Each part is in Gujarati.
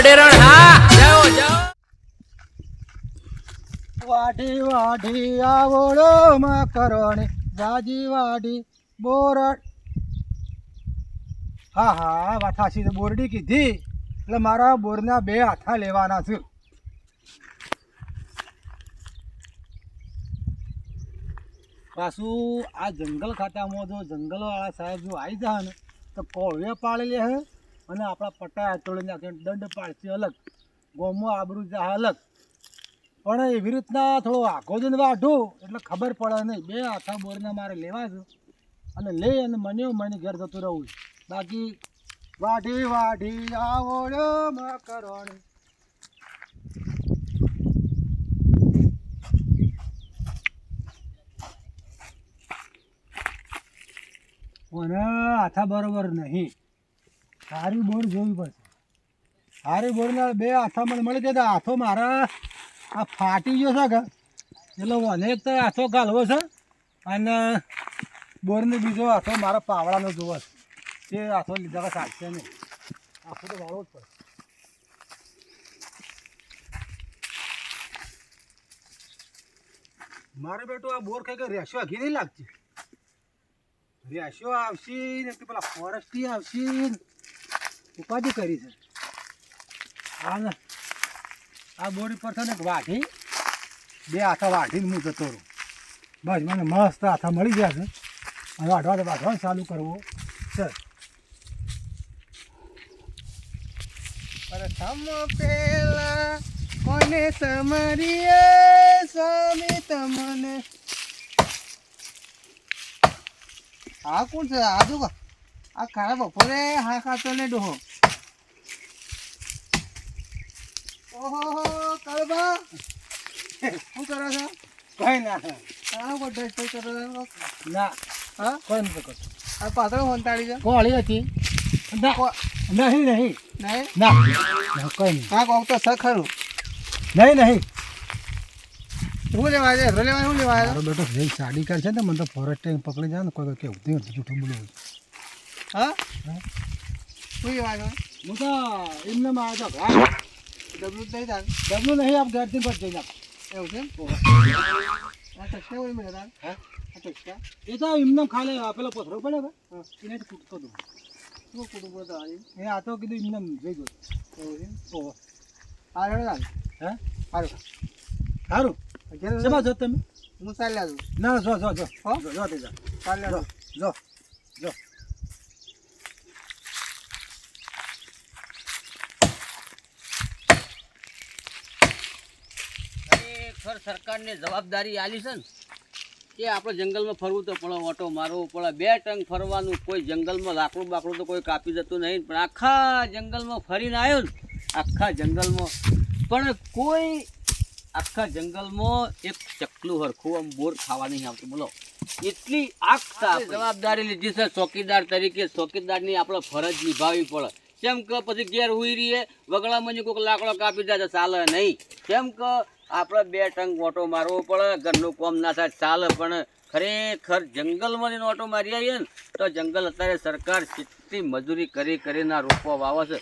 અડેરણ, હા, જાઓ જાઓ. વાઢી વાઢી, આવડો મકરોણી, જાજી, વાઢી, બોરડ. હા હા વાથાસી તો બોરડી કીધી. એટલે મારા બોરના બે હાથા લેવાના છે. પાછું આ જંગલ ખાતામાં જો જંગલવાળા સાહેબ જો આવી જાય ને, તો કોળવે પાળી લે હે. અને આપણા પટ્ટા તોડી દંડ પાડશે અલગ. ગોમો આબરૂ જાહ અલગ. પણ એવી રીતના થોડો આખો જ વાઢું એટલે ખબર પડે નહીં. બે આખા બોરના મારે લેવા છે. અને લઈ અને મને મને ઘેર જતું રહું. બાકી વાઢી વાઢી આવડ્યો મકરોણી. મને આથા બરોબર નહીં. સારી બોર જોવી પડશે સારી બોરના બે હાથા મને મળી જાય હાથો મારા આ ફાટી ગયો છે એટલે અનેક તો હાથો ગાલવો છે અને બોરને બીજો હાથો મારા પાવડાનો જોવો છે. તે હાથો લીધા કે નહીં. હાથો તો વાળવો જ પડશે મારે બેટો આ બોર કઈ રેશો આઘી નહીં લાગતી. રેશો આવશે ને પેલા ફોરેસ્ટી આવશે ઉપાધિ કરી છે. આ આ બોડી પર છે ને વાઢી બે હાથા વાઢીને હું જતો રહું. બસ, મને મસ્ત હાથા મળી ગયા છે. અને વાઢવા તો વાઢવાનું ચાલુ કરવો. છે પ્રથમ પેલા કોને સમરીએ? સ્વામી તમને. આ કોણ છે? આ જો આ ખરા બપોરે હા ખાતો ને ડોહો. ઓહો કળબા શું કરો છો? કઈ ના. આ બધો શું કરો છો? ના. હા? કોઈ નથી કરતો. આ પાતળો હોંતાડી છે? કોળી હતી ના. નહીં નહીં. નહીં? ના. કોઈ નહીં. હા કોક તો સખરું ખરું. નહીં નહીં. શું લેવા છે? લેવા શું લેવા બેટો સાડી કાઢ છે ને મને તો ફોરેસ્ટ પકડી જાય ને કોઈ કેવું. જૂઠું બોલું હા? હા? શું લેવા છે હું તો એમને માં આવ્યો ઘા ડબલું નહીં થાય ડબલું નહીં આપ ઘરથી પર જઈને આપ એવું છે આ ચકતા હોય મેં હા? આ ચકતા એ તો એમને ખાલી પેલો પથરો પડ્યો ને એને કૂદતો હતો શું કુટુંબ આજે એ આ તો કીધું એમને જઈ ગયો. એવું છે ઓહો. આ હેડો ચાલ સારું સારું શેમાં છો તમે? હું ચાલ્યા છું ના જો જો જો. હો? જો જો તે જા. ચાલ્યા જો જો જો. સરકારને જવાબદારી આલી છે ને કે આપણે જંગલમાં ફરવું તો પડે ઓટો મારવો પડે. બે ટંગ ફરવાનું કોઈ જંગલમાં લાકડું બાકડું તો કોઈ કાપી જતું નહીં. પણ આખા જંગલમાં ફરીને આવ્યો ને આખા જંગલમાં. પણ કોઈ આખા જંગલમાં એક ચકલું હરખું આમ બોર ખાવા નહીં આવતું. બોલો. એટલી આખા જવાબદારી લીધી છે ચોકીદાર તરીકે. ચોકીદારની આપણે ફરજ નિભાવવી પડે. કેમ કે પછી ઘેર હુઈ રહીએ વગડામાં કોઈક લાકડો કાપી દે તો ચાલે નહીં. કેમ કે આપણે બે ટંગ ઓટો મારવો પડે, ઘરનું કોમ ના થાય, ચાલે, પણ ખરેખર જંગલમાં જઈને ઓટો મારી આવીએ ને, તો જંગલ અત્યારે સરકાર કેટલી મજૂરી કરી કરીને આ રોપવા વાવે છે.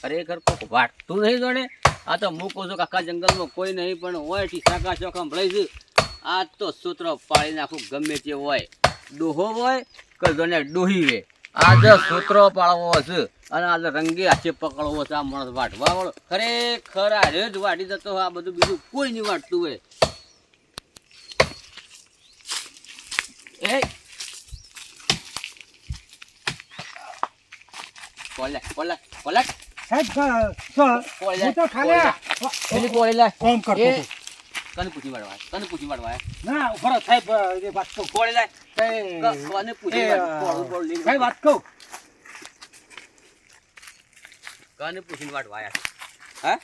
ખરેખર કોઈક વાટતું નહીં જોડે આ તો હું કહું છું આખા જંગલમાં કોઈ નહીં, પણ હોય ટીસાકા ચોખ ભળાઈ છે. આ તો સૂત્ર પાડી નાખું, ગમે તે હોય. ડોહો હોય કે જોને ડોહી વે. આજે સૂત્રો પાડવો છે અને આજે રંગે હાથે પકડવો તો આ માણસ વાટવા વાળો. ખરેખર આ જ વાટી જતો આ બધું બીજું કોઈ નહીં વાટતું હોય. એ. સાહેબ તો ખાલી પેલી કોલે લે. કોમ કરતો કને પૂછી વાળવા? કને પૂછી વાળવા? ના ઊભા સાહેબ વાત કહું. કોલે લે. કને પૂછી વાળવા? કોળ બોળ લઈને સાહેબ વાત કહું. કને પૂછીને વાળવા આયા હા?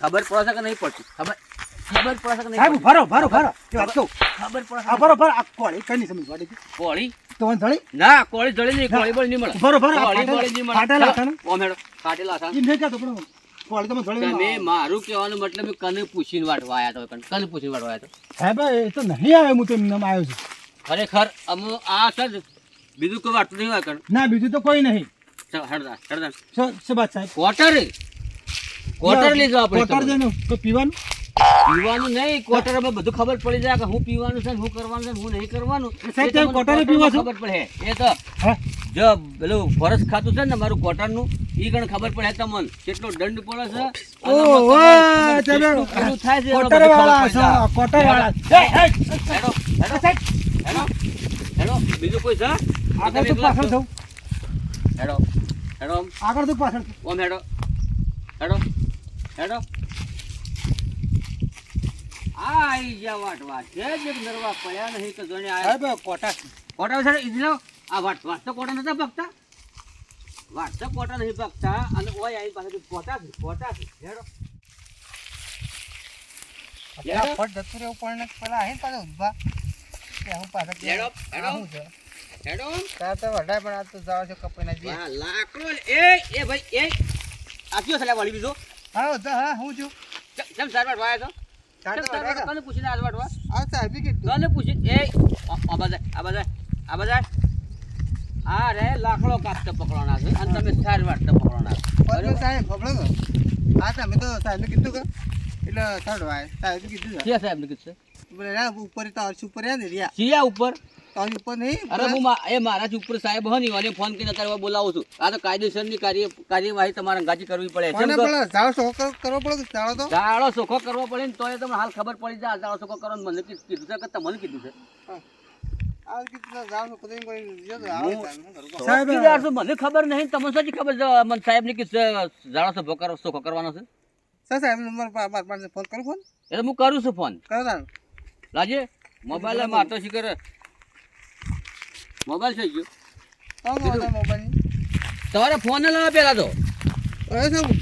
ખબર પડે છે કે નહીં પડતી? ખબર ખબર પડે છે કે નહીં સાહેબ? ભરો ભરો ભરો. કે વાત કહું ખબર પડે આ ભરો ભરો. આ કોળી કઈ નહીં સમજ વાડી કોળી? તો નહીં. ના કોળી જળી નહીં કોળી બળ નહીં મળે. ભરો ભરો કોળી બળ નહીં મળે. ફાટેલા હાથાનું? ઓમ હેડો ફાટેલા હતા એમ કે તો પણ કોળી તમે જોડે તમે મારું કહેવાનો મતલબ કને પૂછીને વાટ વાયા તો કને? કને પૂછીને વાટ વાયા તો? સાહેબ એ તો નહીં આવે હું તો એમને આવ્યો છું. ખરેખર અમુ આ સર બીજું કોઈ વાટતું નહીં હોય ના બીજું તો કોઈ નહીં. કોટર આપણે કોટર. તો પીવાનું? પીવાનું નહીં કોટર બધું ખબર પડી જાય કે હું પીવાનું છે હું કરવાનું છે હું નહીં કરવાનું. સાહેબ, તમે કોટરે કોટરમાં છો? ખબર પડે. એ તો જો પેલું ફોરેસ્ટ ખાતું છે ને મારું કોટરનું ઈ ગણ ખબર પડે તમને. કેટલો દંડ પડે છે? ઓહો, આમાં પેલું થાય છે કોટર વાળા છો કોટર વાળા. એ, એ, હેડો, હેડો, હેડો, હેડો. બીજું કોઈ છે? આગળ તો પાછળ છો? હેડો. હેડો આમ. આગળ તો પાછળ. ઓમ હેડો. હેડો. હેડો. આ આઈ ગયા વાટ વાટ જે જ નરવા પડ્યા નહીં તો જોને આ બે કોટા કોટા છે? ઈજનો આ વાટ વાટ તો કોટા નતા પકતા વાટ તો કોટા નહીં પકતા અને ઓય આઈ પાસે કોટા છે? કોટા છે? હેડો. ફટ જતું રહેવું પણ ને પેલા આવીને પાછા ઊભા હું પાછા હેડો, હેડો. છે? હેડો. તાર તો વઢાય પણ આ તો જાવ છો લાકડો એ એ ભાઈ એ. આ કયો છે વાળી બીજો. હા તો હા હું છું. ચમ સારવાર વાયા તો તાર ચમ તો સારવાર વઢાય. કોને પૂછીને આજ વાટવા આ સાહેબે કોને પૂછી એ આ બધા આ બધા આ બધા? આ રે લાકડો કાપતો પકડવાના છે. અને તમે સાર વાટતો પકડવાના છો. સાહેબ ખબર આ તમે તો સાહેબ કીધું કે? એટલે સાહેબે કીધું છે. ક્યાં કીધું છે? ઉપર ઉપર સિયા ઉપર? તો અહીં ઉપર નહીં અરે હું એ મારા જ ઉપર સાહેબ હો નહીં અને ફોન કરીને અત્યારે બોલાવું છું. આ તો કાયદેસરની કાર્ય કાર્યવાહી તમારે ગાજી કરવી પડે. છે ઝાડો કે કર- કરવો પડે ઝાડો તો? ઝાડો સોખો કરવો પડે ને તોય તમને હાલ ખબર પડી જાય ઝાડો સોખો કરો મને કીધું છે કે તમને કીધું છે? મને ખબર નહીં તમને સાચી ખબર? છે મને સાહેબ ને કીધું છે દાડો સોખો કરો સોખો કરવાનો છે. સાહેબ નંબર ફોન કરું ફોન એટલે હું કરું છું ફોન કરો લાજે? મોબાઈલ મારતો શીખર મોબાઈલ થઈ ગયો. મોબાઈલ. તમારે ફોન લાવો પેલા તો.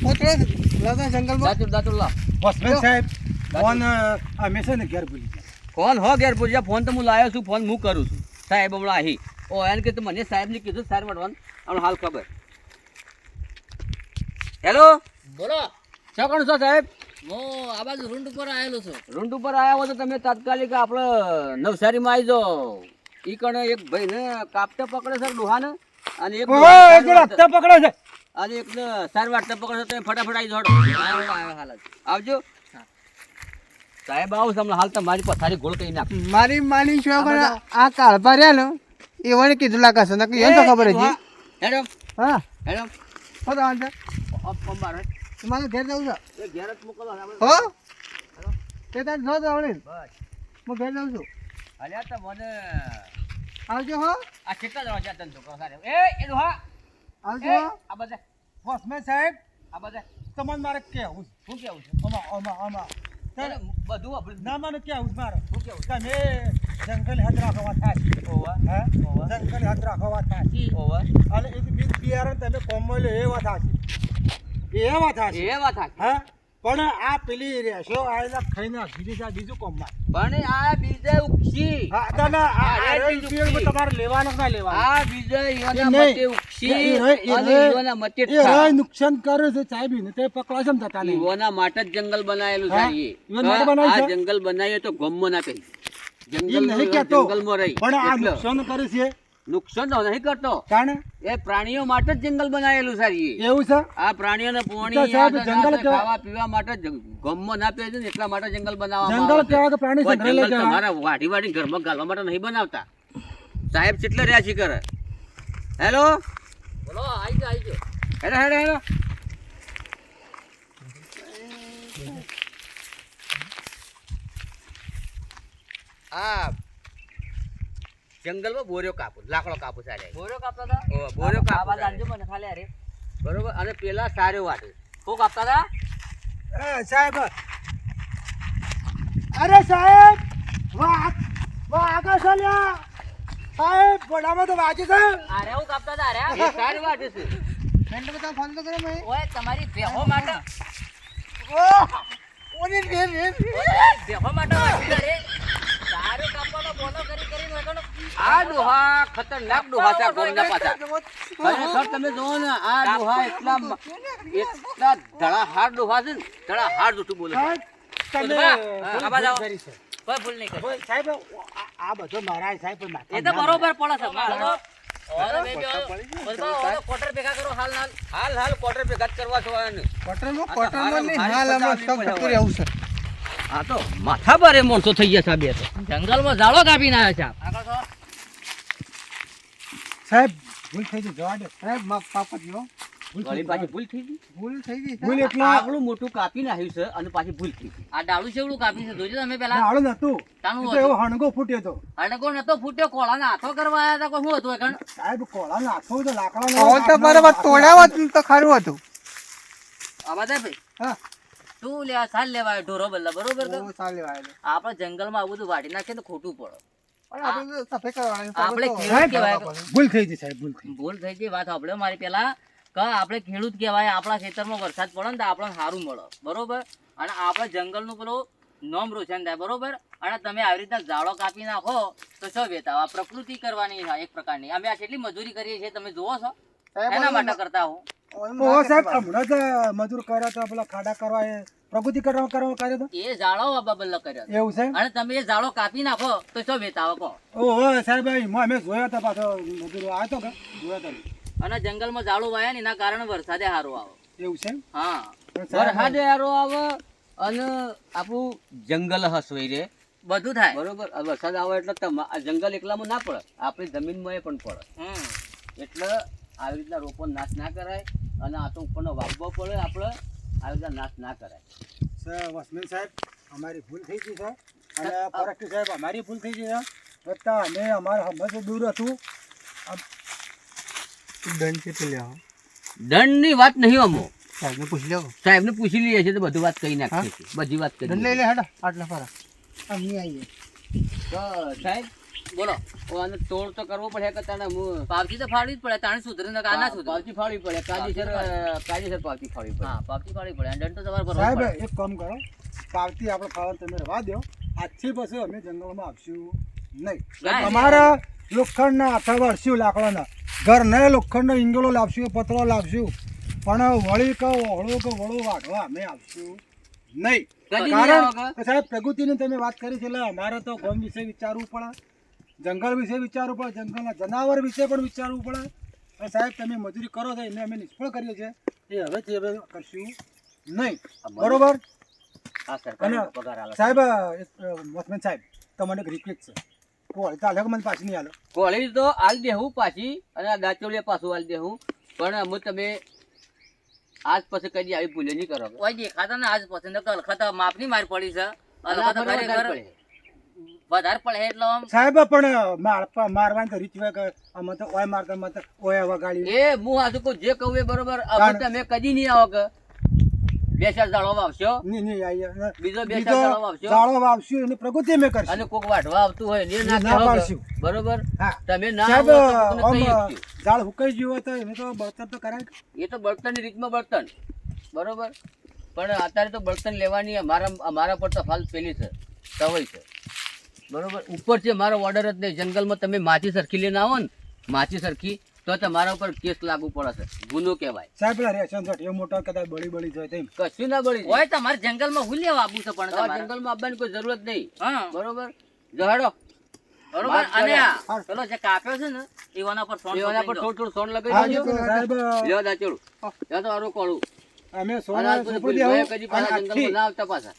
ફોન જંગલમાં. દાતુર દાતુર લાવ. વોચમેન સાહેબ ફોન અ, અમે છે ને ઘેર ભૂલી ગયા ફોન હો ઘેર પૂછ્યા ફોન તો હું લાવ્યો છું ફોન હું કરું છું. સાહેબ હમણાં અહીં ઓ એને કીધું મને સાહેબને કીધું સાહેબ વડવાનું હમણાં હાલ ખબર. હેલો બોલો. શું કોણ છો સાહેબ? હું આ બાજુ રૂંડ ઉપર આવેલો છું. રૂંડ ઉપર આવ્યા હો તો તમે તાત્કાલિક આપણે નવસારીમાં આવી જાઓ. ઈ કણે એક ભાઈને કાપતા પકડે છે ડોહાને અને એક હપ્તા પકડે છે. અને એક સાર વાટતા પકડે છે તમે ફટાફટ આવી જાઓ આવ્યો આવ્યો હાલ જ આવજો. સાહેબ આવું તમને હાલ તો મારી પથારી ગોળ કરી નાખ. મારી માની છો આ કાળભા રહ્યા ને એ વળી કીધું લાગે છે નક્કી એમ તો ખબર છે હેડમ હા. હેડમ હો. તો વાંધો મારે. મારે ઘેર જવું છે. ઘેર જ મોકલવા હો તે તાર જો જવણી બસ. હું ઘેર જાઉં છું. અલ્યા તો મને આવજો હો. આ કેટલા જણા છે તને છોકરો સાથે એ એ ડોહા આવજો હો. આ બધા. વોચમેન સાહેબ આ બધા. તમને મારે કેવું. શું કેવું છે? આમાં આમાં ત્યારે બધું આપણે ના મને કેવું મારે. શું કેવું તમે જંગલ હાથ રાખવા થાય ઓવા હે. જંગલ હાથ રાખવા થાય ઓવા. અને એક બીજ બિયારણ તમે કોમલ લો એ વાત હાચી એ વાત હાચી એ વાત. હે? પણ આ પેલી રેશો આયેલા ખાઈને ગીરી છે આ બીજું કોમમાં પણ આ બીજે ઉક્ષી હા આ તમારે લેવાનો ના લેવાનો? આ બીજે ઈવાના મતે ઉક્ષી અને ઈવાના મતે એ. નુકસાન કરે છે સાહેબ ને તે પકડા છે જતા નહીં ઈવોના માટે જ જંગલ બનાવેલું છે આ જંગલ બનાવીએ તો ગમમાં ના કઈ. જંગલ નહીં કહેતો જંગલમાં રહી. પણ આ નુકસાન કરે છે. નુકસાન તો નહીં કરતો. કારણ? એ પ્રાણીઓ માટે જ જંગલ બનાવેલું છે એવું છે? આ પ્રાણીઓને પાણી તો તો જંગલ ખાવા પીવા માટે ગમમાં ના પીએ છે ને એટલા માટે જંગલ બનાવવા જંગલ કહેવાય કે પ્રાણી સંગ્રહાલય કહેવાય. તમારા વાડી વાડી ઘરમાં ગાલવા માટે નહીં બનાવતા. સાહેબ કેટલે રહ્યા છે કરે હેલો? બોલો આવી ગયો આવી ગયો હેલો હેલો હેલો. આ જંગલમાં બોર્યો કાપુ લાકડો કાપુ સારે બોર્યો કાપતા હતા? ઓ, બોર્યો કાપુ આવાજ મને ખાલી અરે બરોબર? અને પેલા સારો વાટે. શું કાપતા હતા? એ સાહેબ. અરે સાહેબ વાહ વાહ આગળ ચાલ્યા સાહેબ ઘોડામાં તો વાંચી છે. અરે હું કાપતા હતા અરે. સારી વાટે છે. ફ્રેન્ડ બધા ફોન તો કરે મેં ઓય તમારી ભેહો માટે ઓની રે રે ઓય, ભેહો માટે વાંચી અરે સારું કાપવાનો બોલો કરી કરીને લગાડો. આ ડોહા ખતરનાક ડોહા છે ગોમના પાછા. ખરેખર તમે જોવો ને આ ડોહા એટલા એટલા ધડા ડોહા છે ને ધડા જૂઠું બોલે તમે હા, ભૂલ આવાજ આવો. કરી છે. કોઈ ભૂલ નહીં કરી. સાહેબ આ- આ બધો મારા સાહેબ એ તો બરોબર પડે છે મારે ભેગા કરો હાલ હાલ. હાલ હાલ ક્વાર્ટર ભેગા કરવા છો આને. કોટરમાં તો નહીં હાલ સ્ટોક છે. આ માથા ભારે માણસો થઈ ગયા તો. જંગલમાં જાળો કાપીને આવ્યા છે સાહેબ ભૂલ થઈ ગઈ જવા દે. સાહેબ માફ પાપ જીવો વળી પાછી ભૂલ થઈ ગઈ? ભૂલ થઈ ગઈ ભૂલ એટલે એટલો મોટું કાપી નાખ્યું છે અને પાછી ભૂલ થઈ ગઈ. આ ડાળું ચેવડું કાપી છે? જોજો તમે પેલા. ડાળું નતું તાનું તો એવો હણગો ફૂટ્યો તો. હણગો નતો ફૂટ્યો કોળાના હાથો કરવા આવ્યા હતા કોઈ શું હતું કણ? સાહેબ કોળા નાખો તો લાકડા હવે તો બરાબર તોડ્યા હોત તો ખરું હતું. આ બધા ભાઈ. હા. તું લેવા સાલ લેવાય ઢોરો બદલા બરોબર તો? બહુ ચાલે આપણે જંગલમાં આવું બધું વાટી નાખીએ તો ખોટું પડે. પણ આપણે ખેડૂત કહેવાય. ભૂલ થઈ ગઈ સાહેબ ભૂલ થઈ ભૂલ થઈ ગઈ વાત સાંભળ્યો મારી પેલા. કે આપણે ખેડૂત કહેવાય આપણા ખેતરમાં વરસાદ પડે ને તો આપણને સારું મળે. બરોબર? અને આપણે જંગલનું પેલું નોમ રોશન થાય બરોબર? અને તમે આવી રીતના ઝાડો કાપી નાખો તો શું વેતા આ પ્રકૃતિ કરવાની એક પ્રકારની. અમે આ કેટલી મજૂરી કરીએ છીએ તમે જુઓ છો? એના માટે કરતા હો ઓ સાહેબ હમણાં જ મજૂર કર્યા હતા પેલા ખાડા કરવા એ પ્રકૃતિ કરવા કરવા કર્યો હતો? એ ઝાડો અબાબલ્લો કર્યો એવું છે અને તમે એ ઝાડો કાપી નાખો તો શું વેતાવો કહો? ઓહો સાહેબ એમાં અમે જોયા હતા પાછો મજૂર આવ્યો હતો કે? જોયા હતા. અને જંગલમાં ઝાડો વાયા ને એના કારણે વરસાદે સારો આવે. એવું છે હા. વરસાદે સાહેબ, આવે અને આપણું જંગલ હસવાઈ રે બધું થાય. બરોબર? વરસાદ આવે એટલે તમા- જંગલ એકલામાં ના પડે. આપણી જમીનમાં એ પણ પડે. હમ. એટલે આવી રીતના રોપો નાશ ના કરાય અને આ તો ઉપરનો વાવવો પડે આપણે આવી રીતના નાશ ના કરાય. સર વસમેન સાહેબ અમારી ભૂલ થઈ ગઈ છે. અને ફોરેસ્ટ સાહેબ અમારી ભૂલ થઈ ગઈ છે. છતાં અમે અમારે હમણાં દૂર હતું. દંડ કેટલું લેવા? દંડની વાત નહીં અમો. સાહેબને પૂછી લેવો. સાહેબને પૂછી લઈએ છીએ તો બધું વાત કહી નાખીએ બધી વાત કરી લઈ લે હેડો, આટલા ફરા. અમે આવીએ. સાહેબ બોલો. અને તોડ તો કરવો પડે કે તને હું પાવતી તો ફાડવી જ પડે તાણે સુધરે ને કાના સુધરે પાવતી ફાડવી પડે કાયદેસર કાયદેસર પાવતી ફાડવી પડે. હા પાવતી ફાડવી પડે. દંડ તો તમારે ભરવો સાહેબ એક કામ કરો પાવતી આપણે ખાવાનું તમે રવા દો. આજથી પછી અમે જંગલમાં આવશું નહીં. અમારા લોખંડના અથવા વળશું લાકડાના. ઘર ને લોખંડનો ઇંગલો લાવશું પતરો લાવશું. પણ વળી કે ઓળો કે વળો વાઢવા અમે આવશું નહીં. કારણ સાહેબ પ્રગતિની તમે વાત કરી છે એટલે અમારે તો ગમ વિશે વિચારવું પડે. જંગલ વિશે વિચારવું પડે જંગલના જનાવર વિશે પણ વિચારવું પડે. અને સાહેબ તમે મજૂરી કરો છો એને અમે નિષ્ફળ કરીએ છીએ. એ હવેથી હવે કરશું નહીં. બરોબર? સાહેબ મોસમેન સાહેબ તમને એક રિક્વેસ્ટ છે. કોળી ચાલે કે મને પાછી નહીં હાલો. કોળી તો હાલ દેવું પાછી અને આ દાચોળિયા પાછું હાલ દેવું પણ અમે તમે આજ પછી કદી આવી ભૂલે નહીં કરો. કોઈ દેખાતા ને આજ પસંદ કલખતા માપની માર પડી છે અને આ અલખત ફરવા ખરેખર વધારે પડે. એટલે આમ. સાહેબ પણ મારવાની તો રીત હોય અમે તો ઓય મારતા અમે તો ઓય વગાડી એ હું આજુ કહું જે કહું એ બરોબર. હવે તમે કદી નહીં આવો કે બે ચાર દાડો વાવશો. નહીં નહીં આવીએ બીજો બે ચાર દાડો વાવશો. જાળો વાવશું એની પ્રકૃતિ અમે કરશું. અને કોક વાઢવા આવતું હોય ને ના ના કહો પાડશું. કે, બરોબર તમે ના સાહેબ આવો તો હુકાઈ ગયું એને તો બળતર તો કરાય. એ તો બળતણની રીતમાં બળતણ. બરોબર? પણ અત્યારે તો બળતણ લેવાની અમારા અમારા પર તો હાલ પેલી છે સવય છે. બરોબર? ઉપર છે મારો ઓર્ડર જ નહીં જંગલમાં તમે માછી સરખી લઈને આવો ને માછી સરખી તો તમારા ઉપર કેસ લાગુ પડે છે ગુનો કહેવાય. સાહેબ પેલા રેશન એ મોટો કદાચ બળી બળી જાય તેમ. કશું ના બળી હોય તમારે જંગલમાં હું લેવા આપું છે પણ તમારે જંગલમાં આવવાની કોઈ જરૂરત નહીં. હા. બરોબર? જહાડો. બરોબર? અને આ પેલો જે કાપ્યો છે ને એવાના પર સોન એવાના પર થોડું થોડું સોન લગાવી દેજો. સાહેબ. લેવા દાચોડું ત્યાં તો આરું કોળું. અમે સોના દેવું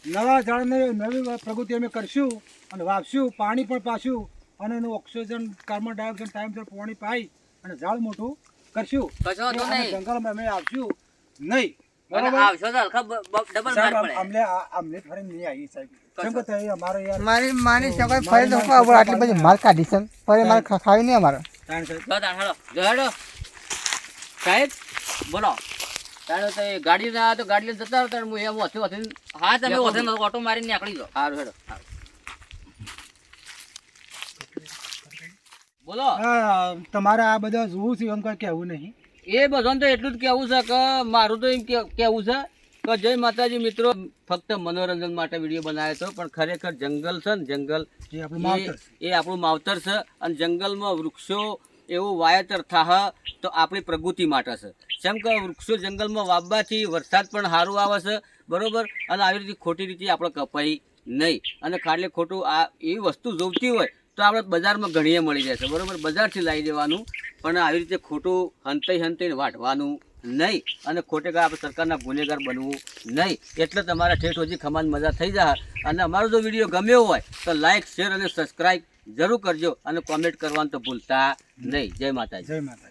નવા ઝાડને નવી પ્રગતિ અમે કરશું અને વાપશું પાણી પણ પાશું અને એનું ઓક્સિજન કાર્બન ડાયોક્સાઇડ ટાઈમસર પાણી પાઈ અને ઝાડ મોટું કરશું. જંગલમાં અમે આવશું નહીં. માર સાહેબ પડે. અમને અમને ફરી નહીં આવી સાહેબ. કેમ કે તે અમારે યાર મારી માની સગાઈ ફરી તો આટલી બધી માર કાઢી છે. ફરી મારે ખાવી નહીં અમારે. સાહેબ બોલો. તારે તો એ ગાડી ના તો ગાડી જતા હતા હું એમ ઓછી ઓછી હા તમે લેખો ઓટો મારીને નીકળી જાઓ. સારું હેડો. બોલો. તમારે આ બધા જોવું છે એમ કઈ કહેવું નહીં. એ બધાને તો એટલું જ કહેવું છે કે મારું તો એમ કેવું કહેવું છે કે જય માતાજી મિત્રો. ફક્ત મનોરંજન માટે વીડિયો બનાવ્યો હતો પણ ખરેખર જંગલ છે ને જંગલ એ આપણું માવતર છે અને જંગલમાં વૃક્ષો એવું વાવેતર થાહ તો આપણી પ્રગતિ માટે છે. જેમ કે વૃક્ષો જંગલમાં વાવવાથી વરસાદ પણ સારું આવે છે, બરાબર? અને આવી રીતે ખોટી રીતે આપણે કપાઈ નહીં. અને ખાટલે ખોટું આ એવી વસ્તુ જોવતી હોય તો આપણે બજારમાં ઘણીએ મળી જાય છે, બરાબર? બજારથી લાવી દેવાનું, પણ આવી રીતે ખોટું હંતાઈ હંતાઈને વાટવાનું નહીં. અને ખોટેગાર આપણે સરકારના ગુનેગાર બનવું નહીં. એટલે તમારા ઠેઠ હજી ખમાન મજા થઈ જાય. અને અમારો જો વીડિયો ગમ્યો હોય તો લાઇક શેર અને સબસ્ક્રાઈબ જરૂર કરજો અને કોમેન્ટ કરવાનું તો ભૂલતા નહીં. જય માતાજી. જય માતાજી.